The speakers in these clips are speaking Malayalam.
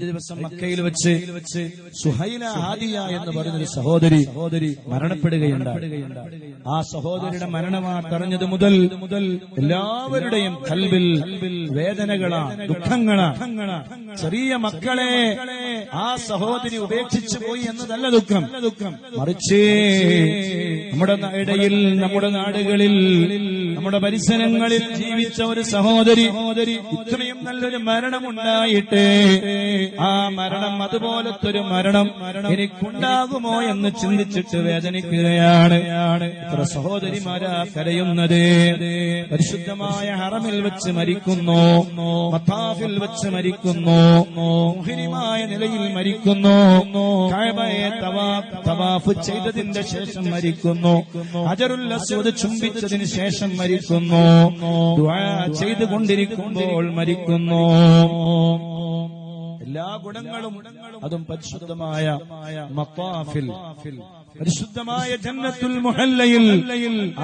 ദിവസം മക്കയിൽ വെച്ച് സുഹൈല ഹാദിയ എന്ന് പറയുന്നൊരു സഹോദരി സഹോദരി മരണപ്പെടുകയുണ്ടായി. ആ സഹോദരിയുടെ മരണമാറിഞ്ഞത് മുതൽ മുതൽ എല്ലാവരുടെയും കൽവിൽ വേദനകളാ ദുഃഖങ്ങളാ. ചെറിയ മക്കളെ ആ സഹോദരി ഉപേക്ഷിച്ചു പോയി എന്നതല്ല ദുഃഖം. ദുഃഖം. മറിച്ച് നമ്മുടെ ഇടയിൽ നമ്മുടെ നാടുകളിൽ നമ്മുടെ പരിസരങ്ങളിൽ ജീവിച്ച ഒരു സഹോദരി ഇത്രയും നല്ലൊരു മരണമുണ്ടായിട്ട് ആ മരണം അതുപോലത്തെ ഒരു മരണം എനിക്കുണ്ടാകുമോ എന്ന് ചിന്തിച്ചിട്ട് വേദനിക്കുകയാണ്. ഇത്ര സഹോദരിമാരാ കരയുന്നത്. പരിശുദ്ധമായ ഹറമിൽ വെച്ച് മരിക്കുന്നു. മത്താഫിൽ വെച്ച് മരിക്കുന്നു. മോഹിനിമായ നിലയിൽ മരിക്കുന്നു. തവാഫ് ചെയ്തതിന്റെ ശേഷം മരിക്കുന്നു. അജറുൽ അസ്വദ് ചുംബിച്ചതിന് ശേഷം ദുആ ചെയ്തുകൊണ്ടിരിക്കുമ്പോൾ മരിക്കുന്നു. എല്ലാ ഗുണങ്ങളും അതും പരിശുദ്ധമായ പരിശുദ്ധമായ ജന്നത്തുൽ മുഹല്ലയിൽ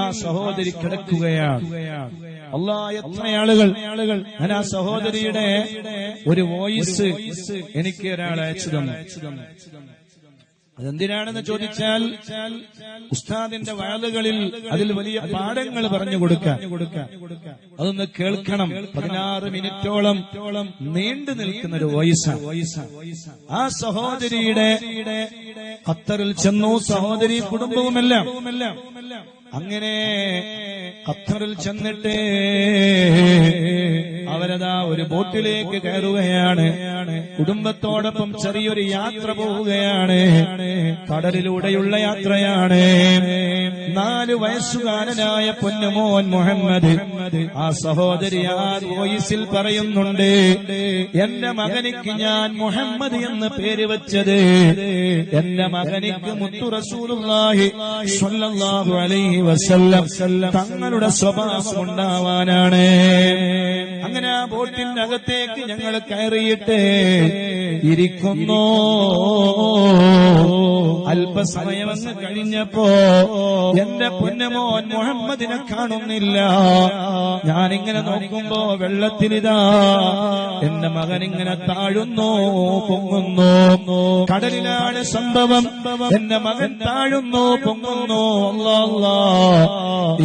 ആ സഹോദരി കിടക്കുകയാണ്. അല്ലാ എത്ര ആളുകൾ ആളുകൾ ഞാൻ ആ സഹോദരിയുടെ ഒരു വോയിസ് എനിക്ക് ഒരാൾ അയച്ചു തന്നു. അതെന്തിനാണെന്ന് ചോദിച്ചാൽ ഉസ്താദിന്റെ വയലുകളിൽ അതിൽ വലിയ പാഠങ്ങൾ പറഞ്ഞു കൊടുക്കാൻ. അതൊന്ന് കേൾക്കണം. പതിനാറ് മിനിറ്റോളം നീണ്ടു നിൽക്കുന്ന ഒരു വോയിസ്. ആ സഹോദരിയുടെ ഖത്തറിൽ ചെന്നു സഹോദരി കുടുംബവുമെല്ലാം. അങ്ങനെ ഖത്തറിൽ ചെന്നിട്ട് അവരതാ ഒരു ബോട്ടിലേക്ക് കയറുകയാണ്. കുടുംബത്തോടൊപ്പം ചെറിയൊരു യാത്ര പോവുകയാണ്. കടലിലൂടെയുള്ള യാത്രയാണ്. നാല് വയസ്സുകാരനായ പൊന്നുമോൻ മുഹമ്മദ് ആ സഹോദരി ആ വോയിസിൽ പറയുന്നുണ്ട് എന്റെ മകനിക്ക് ഞാൻ മുഹമ്മദ് എന്ന് പേര് വെച്ചത്. എന്റെ മകനിക്ക് മുത്തു റസൂലുള്ളാഹി സ്വല്ലല്ലാഹു അലൈഹി വസല്ലം തങ്ങളുടെ സ്വഭാവം ഉണ്ടാവാനാണ്. അങ്ങനെ ആ ബോട്ടിന്റെ അകത്തേക്ക് ഞങ്ങൾ കയറിയിട്ട് ഇരിക്കുന്നു. അല്പസമയമങ്ങ് കഴിഞ്ഞപ്പോ എന്റെ പുന്നമോൻ മുഹമ്മദിനെ കാണുന്നില്ല. ഞാനിങ്ങനെ നോക്കുമ്പോ വെള്ളത്തിലിതാ. എന്റെ മകൻ ഇങ്ങനെ താഴുന്നു പൊങ്ങുന്നു. കടലിലാണ് സംഭവം. എന്റെ മകൻ താഴുന്നു പൊങ്ങുന്നു.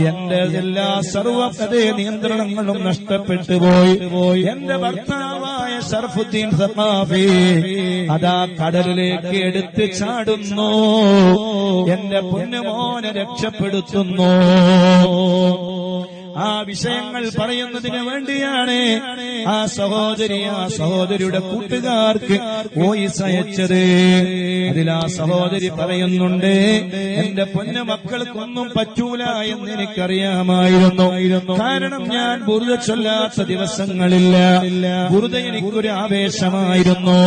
എന്റെ എല്ലാ സർവകഥ നിയന്ത്രണങ്ങളും നഷ്ടപ്പെട്ടു പോയി. എന്റെ ഭർത്താവായ സർഫുദ്ദീൻ സഖാഫി അതാ കടലിലേക്ക് എടുത്ത് ചാടുന്നു. എന്റെ പൊന്നുമോനെ രക്ഷപ്പെടുത്തുന്നു. ആ വിഷയങ്ങൾ പറയുന്നതിന് വേണ്ടിയാണ് ആ സഹോദരി ആ സഹോദരിയുടെ കൂട്ടുകാർക്ക് വോയിസ് അയച്ചത്. അതിൽ ആ സഹോദരി പറയുന്നുണ്ട് എന്റെ പൊന്ന മക്കൾക്കൊന്നും പറ്റൂല എന്ന് എനിക്കറിയാമായിരുന്നു. കാരണം ഞാൻ ബുറുത ചൊല്ലാത്ത ദിവസങ്ങളില്ല. ബുറുത എനിക്കൊരു ആവേശമായിരുന്നു.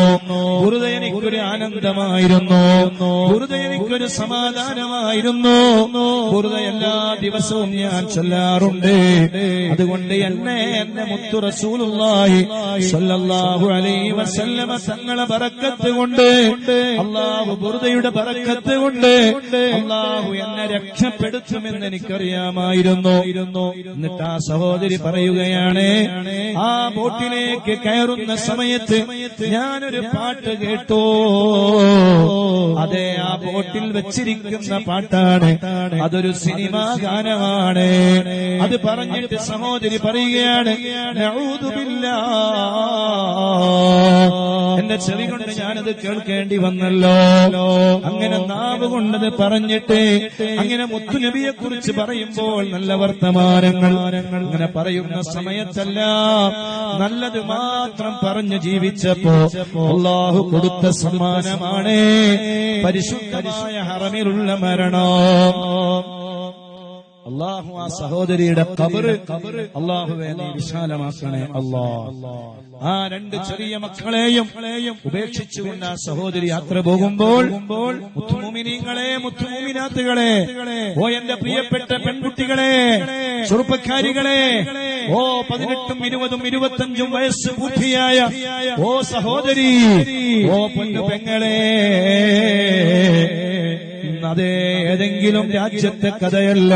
ബുറുത എനിക്കൊരു ആനന്ദമായിരുന്നു. ബുറുത എനിക്കൊരു സമാധാനമായിരുന്നു. ബുറുത എല്ലാ ദിവസവും ഞാൻ ചൊല്ലാറുണ്ട്. അതുകൊണ്ട് എന്നെ എന്റെ മുത്തു റസൂലുള്ളാഹി സ്വല്ലല്ലാഹു അലൈഹി വസല്ലമ തങ്ങളെ ബറക്കത്ത് കൊണ്ട് അള്ളാഹു ബുറുദയുടെ ബറക്കത്ത് കൊണ്ട് അള്ളാഹു എന്നെ രക്ഷപ്പെടുത്തുമെന്ന് എനിക്കറിയാമായിരുന്നു. എന്നിട്ട് ആ സഹോദരി പറയുകയാണ് ആ ബോട്ടിലേക്ക് കയറുന്ന സമയത്ത് ഞാനൊരു പാട്ട് കേട്ടു. അതെ ആ ബോട്ടിൽ വെച്ചിരിക്കുന്ന പാട്ടാണ്. അതൊരു സിനിമാ ഗാനമാണ്. അത് പറഞ്ഞിട്ട് സഹോദരി പറയുകയാണ്. എന്റെ ചെവി കൊണ്ട് ഞാനത് കേൾക്കേണ്ടി വന്നല്ലോ. അങ്ങനെ നാവ് കൊണ്ടത് പറഞ്ഞിട്ട് അങ്ങനെ മുത്തുനബിയെ കുറിച്ച് പറയുമ്പോൾ നല്ല വർത്തമാനങ്ങൾ അങ്ങനെ പറയുന്ന സമയത്തല്ല നല്ലത് മാത്രം പറഞ്ഞു ജീവിച്ചപ്പോ അള്ളാഹു കൊടുത്ത സമ്മാനമാണ് പരിശുദ്ധമായ ഹറമിലുള്ള മരണം. അള്ളാഹു ആ സഹോദരിയുടെ കബറ് കബറ് അള്ളാഹുവെ നീ വിശാലമാക്കണേ അള്ളാഹ് ആ രണ്ട് ചെറിയ മക്കളെയും ഉപേക്ഷിച്ചുകൊണ്ട് ആ സഹോദരി യാത്ര പോകുമ്പോൾ മുത്തുമുമിനീങ്ങളെ മുത്തുമുമിനാത്തുകളെ ഓ എന്റെ പ്രിയപ്പെട്ട പെൺകുട്ടികളെ ചെറുപ്പക്കാരികളെ ഓ പതിനെട്ടും ഇരുപതും ഇരുപത്തഞ്ചും വയസ്സ് പൂർത്തിയായ ഓ സഹോദരി ഓ പൊന്നു പെങ്ങളെ അതേ ഏതെങ്കിലും രാജ്യത്തെ കഥയല്ല.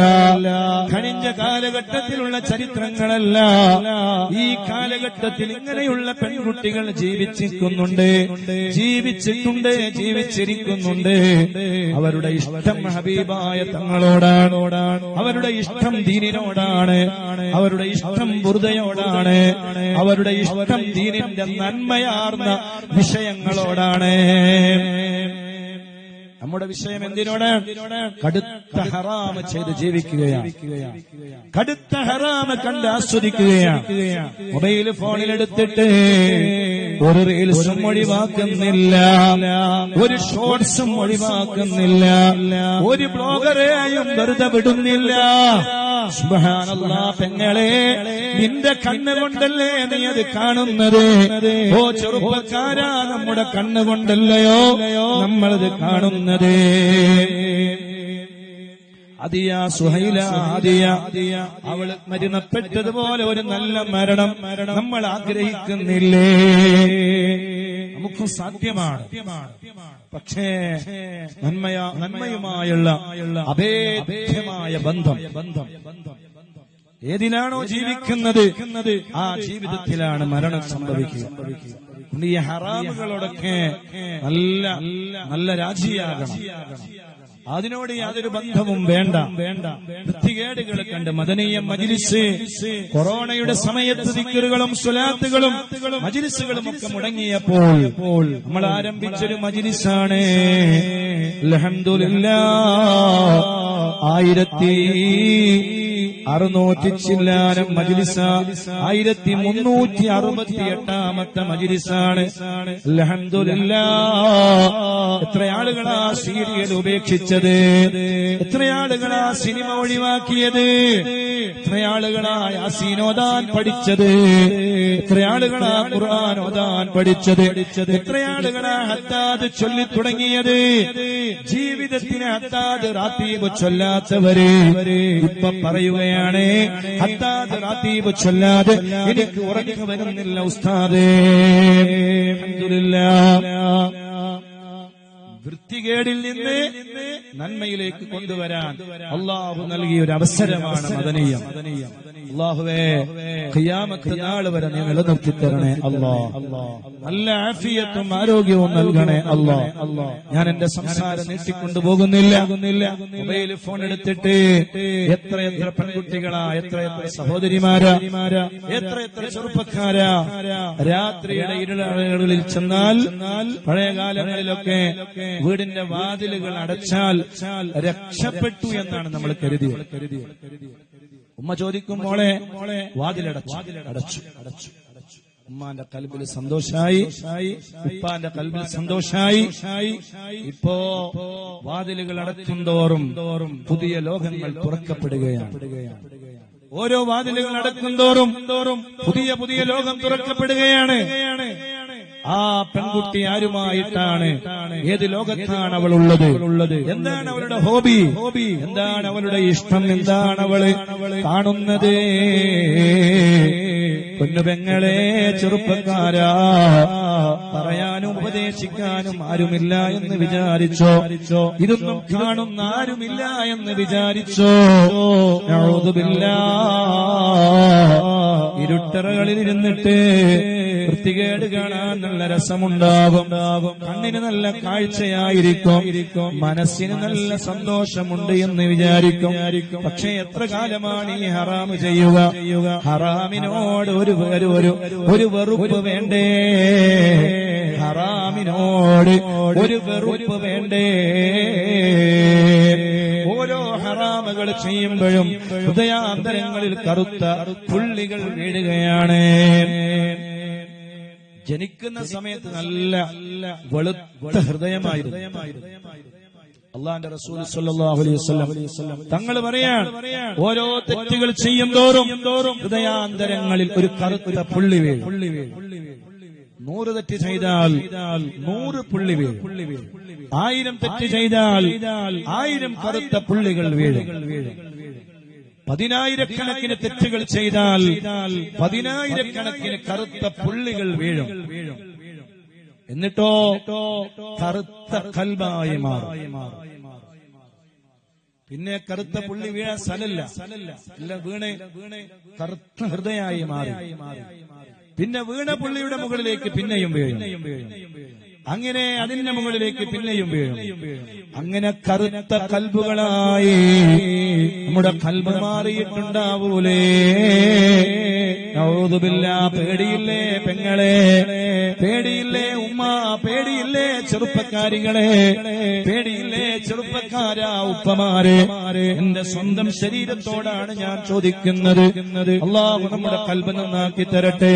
ഖനിഞ്ച കാലഘട്ടത്തിലുള്ള ചരിത്രങ്ങളല്ല. ഈ കാലഘട്ടത്തിൽ ഇങ്ങനെയുള്ള പെൺകുട്ടികൾ ജീവിച്ചിരിക്കുന്നുണ്ട്. ജീവിച്ചിട്ടുണ്ട് ജീവിച്ചിരിക്കുന്നുണ്ട്. അവരുടെ ഇഷ്ടം ഹബീബായ തങ്ങളോടാണ്. അവരുടെ ഇഷ്ടം ദീനിനോടാണ്. അവരുടെ ഇഷ്ടം ബുറുദയോടാണ് അവരുടെ ഇഷ്ടം ദീനിന്റെ നന്മയാർന്ന വിഷയങ്ങളോടാണ്. നമ്മുടെ വിഷയം എന്തിനോട്? കടുത്ത ഹറാമ് ചെയ്ത് ജീവിക്കുകയാണ്. കടുത്ത ഹറാമ് കണ്ട് ആസ്വദിക്കുകയാണ്. മൊബൈൽ ഫോണിൽ എടുത്തിട്ട് ഒരു റീൽസും ഒഴിവാക്കുന്നില്ല. ഒരു ഷോർട്സും ഒഴിവാക്കുന്നില്ല. ഒരു ബ്ലോഗറെയും വെറുതെ വിടുന്നില്ല. പെങ്ങളെ നിന്റെ കണ്ണുകൊണ്ടല്ലേ നീ അത് കാണുന്നത്? ഓ ചെറുപ്പക്കാരാ നമ്മുടെ കണ്ണുകൊണ്ടല്ലയോ നമ്മളത് കാണുന്നത്? അതിയ സുഹൈല അതിയ അവൾ മരണപ്പെട്ടതുപോലെ ഒരു നല്ല മരണം നമ്മൾ ആഗ്രഹിക്കുന്നില്ലേ? നമുക്കും സാധ്യമാണ്. പക്ഷേ നന്മയ നന്മയുമായുള്ള അഭേദ്യമായ ബന്ധം ബന്ധം ഏതിലാണോ ജീവിക്കുന്നത്? ആ ജീവിതത്തിലാണ് മരണം സംഭവിക്കുക. അതുകൊണ്ട് ഈ ഹറാമുകളോടൊക്കെ നല്ല നല്ല രാജിയാകണം. അതിനോട് യാതൊരു ബന്ധവും വേണ്ട. വേണ്ട വൃത്തികേടുകൾ കണ്ട് മദനീയ മജിലിസ് കൊറോണയുടെ സമയത്ത് ദിക്കറുകളും സ്വലാത്തുകളും മജിലിസുകളും ഒക്കെ മുടങ്ങിയപ്പോൾ നമ്മൾ ആരംഭിച്ചൊരു മജിലിസാണ്. അൽഹംദുലില്ലാ ആയിരത്തി അറുന്നൂറ്റി ചില്ലാനം മജിലിസ. ആയിരത്തി മുന്നൂറ്റി അറുപത്തി എട്ടാമത്തെ മജിലിസാണ്. എത്ര ആളുകളാ സീരിയൽ ഉപേക്ഷിച്ചത്? എത്ര ആളുകളാ സിനിമ ഒഴിവാക്കിയത്? എത്ര ആളുകളാ യാസീനോദാൻ പഠിച്ചത്? എത്ര ആളുകളാ ഖുർആൻ ഓതാൻ പഠിച്ചത്? എത്ര ആളുകളാ ഹത്താദ് ചൊല്ലി തുടങ്ങിയത് ജീവിതത്തിന് ഹത്താദ് റാത്തീബ് ചൊല്ലാത്തവര് ഇപ്പൊ പറയുകയാണ് ഹത്താദ് റാത്തീബ് ചൊല്ലാതെ എനിക്ക് ഉറക്കം വരുന്നില്ല ഉസ്താദേ. വൃത്തികേടിൽ നിന്ന് നന്മയിലേക്ക് കൊണ്ടുവരാൻ അള്ളാഹു നൽകിയ ഒരു അവസരമാണ് മദനീയം. അള്ളാഹുവേ ഖിയാമത്ത് നാൾ വരെ നീ നിലനിർത്തി തരണേ അല്ലാ. നല്ല ആഫിയത്തും ആരോഗ്യവും നൽകണേ അല്ലാ. ഞാൻ എന്റെ സംസാരം നീട്ടിക്കൊണ്ടു പോകുന്നില്ല. മൊബൈൽ ഫോൺ എടുത്തിട്ട് എത്ര എത്ര പെൺകുട്ടികളാ എത്ര എത്ര സഹോദരിമാരാ എത്ര എത്ര ചെറുപ്പക്കാരാ. രാത്രിയുടെ ഇരുളകളിൽ ചെന്നാൽ പഴയ കാലങ്ങളിലൊക്കെ വീടിന്റെ വാതിലുകൾ അടച്ചാൽ രക്ഷപ്പെട്ടു എന്നാണ് നമ്മൾ കരുതിയത്. ഉമ്മ ചോദിക്കും മോളെ വാതിലടച്ചു. അടച്ചു. അടച്ചു. ഉമ്മാന്റെ കൽബിൽ സന്തോഷായി. ഉപ്പാന്റെ കൽബിൽ സന്തോഷായി. ഇപ്പോ വാതിലുകൾ അടക്കും തോറും പുതിയ ലോകങ്ങൾ തുറക്കപ്പെടുകയാണ്. ഓരോ വാതിലുകൾ അടക്കും തോറും പുതിയ പുതിയ ലോകം തുറക്കപ്പെടുകയാണ്. ആ പെൺകുട്ടി ആരുമായിട്ടാണ്? ഏത് ലോകത്താണ് അവൾ ഉള്ളത് ഉള്ളത് എന്താണ് അവളുടെ ഹോബി ഹോബി? എന്താണ് അവളുടെ ഇഷ്ടം? എന്താണ് അവൾ കാണുന്നത്? പൊന്നുപെങ്ങളെ ചെറുപ്പക്കാരാ. പറയാനും ഉപദേശിക്കാനും ആരുമില്ല എന്ന് വിചാരിച്ചോ? ഇതൊന്നും കാണുന്ന ആരുമില്ല എന്ന് വിചാരിച്ചോ? ഞാതുമില്ല ഇരുട്ടറകളിൽ ഇരുന്നിട്ട് വൃത്തികേട് കാണാൻ നല്ല രസമുണ്ടാവും കണ്ണിന് നല്ല കാഴ്ചയായിരിക്കും. മനസ്സിന് നല്ല സന്തോഷമുണ്ട് എന്ന് വിചാരിക്കും. പക്ഷെ എത്ര കാലമാണ് ഈ ഹറാമ് ചെയ്യുക? ഹറാമിനോട് ഒരു ഒരു ഒരു വെറുപ്പ് വേണ്ടേ? ഹറാമിനോട് ഒരു വെറുപ്പ് വേണ്ടേ? ഓരോ ഹറാമുകൾ ചെയ്യുമ്പോഴും ഹൃദയാന്തരങ്ങളിൽ കറുത്ത പുള്ളികൾ വീഴുകയാണ്. ജനിക്കുന്ന സമയത്ത് നല്ല വെളുത്ത ഹൃദയമായിരുന്നു. അള്ളാന്റെ റസൂൽ സല്ലല്ലാഹു അലൈഹി വസല്ലം തങ്ങൾ പറയാൻ ഓരോ തെറ്റുകൾ ചെയ്യും തോറും ഹൃദയാന്തരങ്ങളിൽ ഒരു കറുത്ത പുള്ളി വീഴും. നൂറ് തെറ്റ് ചെയ്താൽ നൂറ് പുള്ളി വീഴും. ആയിരം തെറ്റ് ചെയ്താൽ ആയിരം കറുത്ത പുള്ളികൾ വീഴും. പതിനായിരക്കണക്കിന് തെറ്റുകൾ ചെയ്താൽ പതിനായിരക്കണക്കിന് കറുത്ത പുള്ളികൾ വീഴും. എന്നിട്ടോ കറുത്ത കൽബായി മാറും. പിന്നെ കറുത്ത പുള്ളി വീഴാൻ സ്ഥലല്ല എല്ലാം വീണ് കറുത്ത ഹൃദയമായി മാറി. പിന്നെ വീണ പുള്ളിയുടെ മുകളിലേക്ക് പിന്നെയും വീഴും. അങ്ങനെ അതിന്റെ മുകളിലേക്ക് പിന്നെയും വീഴും. അങ്ങനെ കറുത്ത കൽബുകളായി നമ്മുടെ കൽബ് മാറിയിട്ടുണ്ടാവൂലേ? നൗദുബില്ല പേടിയില്ലേ പെങ്ങളെ? പേടിയില്ലേ ഉമ്മ? പേടിയില്ലേ ചെറുപ്പക്കാരികളെ? പേടിയില്ലേ ചെറുപ്പക്കാരാ ഉപ്പമാരെ? എന്റെ സ്വന്തം ശരീരത്തോടാണ് ഞാൻ ചോദിക്കുന്നത്. അള്ളാഹു നമ്മുടെ കൽബ നന്നാക്കി തരട്ടെ.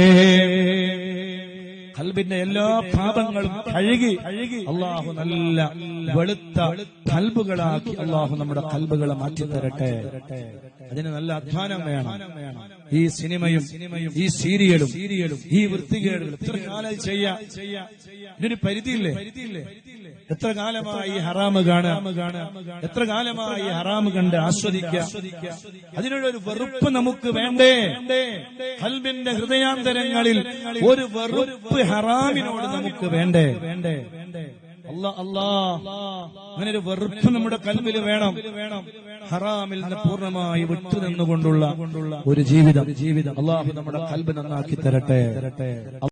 കൽബിന്റെ എല്ലാ പാപങ്ങളും കഴുകി അള്ളാഹു നല്ല വെളുത്ത കൽബുകളാക്കി അള്ളാഹു നമ്മുടെ കൽബുകളെ മാറ്റി തരട്ടെ അതിന് നല്ല അധ്വാനം വേണം. ഈ സിനിമയും ഈ സീരിയലും സീരിയലും ഈ വൃത്തികേടുകൾ ചെയ്യാം. ഇതിനൊരു പരിധിയില്ലേ? എത്ര കാലമായി ഹറാമ് കാണുക? എത്ര കാലമായി ഹറാമ് കണ്ട് ആസ്വദിക്കുക? അതിനൊരു വെറുപ്പ് നമുക്ക് വേണ്ടേ? ഹൽബിന്റെ ഹൃദയാന്തരങ്ങളിൽ ഒരു വെറുപ്പ് ഹറാമിനോട് നമുക്ക് വേണ്ടേ? വേണ്ടേ? അല്ലാ അല്ലാ. അങ്ങനെ ഒരു വെറുപ്പ് നമ്മുടെ കൽബിൽ വേണം. ഹറാമിൽ നിന്ന് പൂർണമായി വിട്ടു നിന്നുകൊണ്ടുള്ള ഒരു ജീവിതം. ജീവിതം. അള്ളാഹു നമ്മുടെ കൽബ് നന്നാക്കി തരട്ടെ.